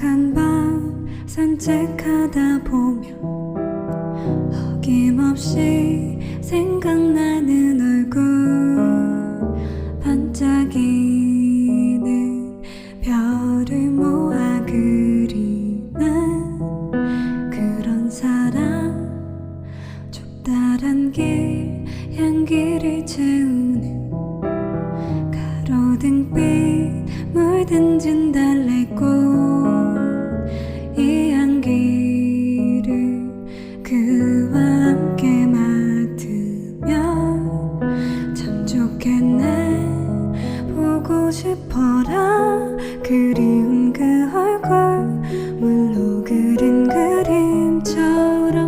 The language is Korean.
한 밤, 산책하다 보면 어김없이 생각나는 얼굴. 반짝이는 별을 모아 그리는 그런 사람. 좁다란 길 향기를 채우는 가로등빛 물든 진 좋겠네. 보고 싶어라. 그리워.